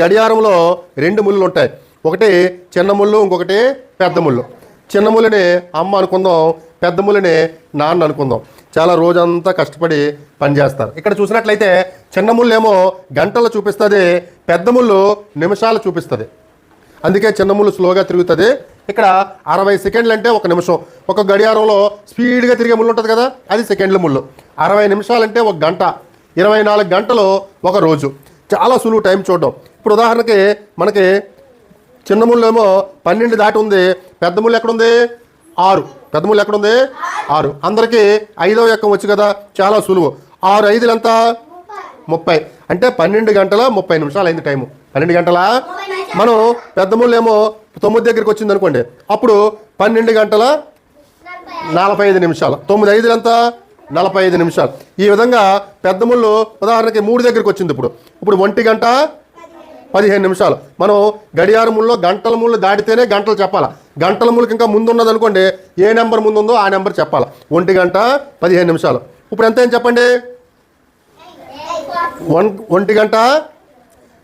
గడియారంలో రెండు ముళ్ళు ఉంటాయి. ఒకటి చిన్న ముళ్ళు ఇంకొకటి పెద్ద ముళ్ళు. చిన్న ముళ్ళని అమ్మ అనుకుందాం పెద్ద ముళ్ళని నాన్న అనుకుందాం. చాలా రోజంతా కష్టపడి పనిచేస్తారు. ఇక్కడ చూసినట్లయితే చిన్న ముళ్ళు ఏమో గంటలు చూపిస్తుంది పెద్ద ముళ్ళు నిమిషాలు చూపిస్తుంది. అందుకే చిన్న ముళ్ళు స్లోగా తిరుగుతుంది. ఇక్కడ అరవై సెకండ్లు అంటే ఒక నిమిషం. ఒక గడియారంలో స్పీడ్గా తిరిగే ముళ్ళు ఉంటుంది కదా అది సెకండ్ల ముళ్ళు. అరవై నిమిషాలంటే ఒక గంట. ఇరవై నాలుగు గంటలు ఒక రోజు. చాలా సులువు టైం చూడడం. ఇప్పుడు ఉదాహరణకి మనకి చిన్న ముళ్ళేమో ఏమో పన్నెండు దాటి ఉంది పెద్ద ముళ్ళు ఎక్కడుంది? ఆరు. పెద్ద ముళ్ళు ఎక్కడుంది? ఆరు. అందరికీ ఐదవ ఎక్కం వచ్చు కదా చాలా సులువు. ఆరు ఐదులు ఎంత? ముప్పై. అంటే పన్నెండు గంటల ముప్పై నిమిషాలు అయింది టైము పన్నెండు గంటల? మనం పెద్ద ముళ్ళేమో తొమ్మిది దగ్గరికి వచ్చింది అనుకోండి. అప్పుడు పన్నెండు గంటల నలభై ఐదు నిమిషాలు. తొమ్మిది ఐదులు ఎంత? నలభై ఐదు నిమిషాలు. ఈ విధంగా పెద్ద ముళ్ళు ఉదాహరణకి మూడు దగ్గరికి వచ్చింది ఇప్పుడు. ఇప్పుడు ఒంటి గంట పదిహేను నిమిషాలు. మనం గడియార ముళ్ళు గంటల ముళ్ళు దాటితేనే గంటలు చెప్పాలి? గంటల ముళ్ళకి ఇంకా ముందున్నది అనుకోండి ఏ నెంబర్ ముందు ఉందో ఆ నెంబర్ చెప్పాలి? ఒంటి గంట పదిహేను నిమిషాలు. ఇప్పుడు ఎంత చెప్పండి? వన్ ఒంటి గంట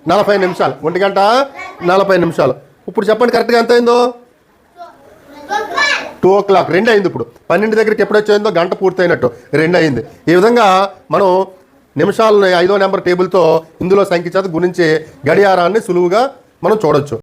నలభై నిమిషాలు. ఒంటి గంట నలభై నిమిషాలు. ఇప్పుడు చెప్పండి కరెక్ట్గా ఎంత అయిందో? టూ ఓ క్లాక్ రెండు అయింది ఇప్పుడు. పన్నెండు దగ్గరికి ఎప్పుడు వచ్చేందో గంట పూర్తయినట్టు. రెండు అయింది. ఈ విధంగా మనం నిమిషాలను ఐదో నెంబర్ టేబుల్తో ఇందులో సంఖ్య చేత గుణించి గడియారాన్ని సులువుగా మనం చూడొచ్చు.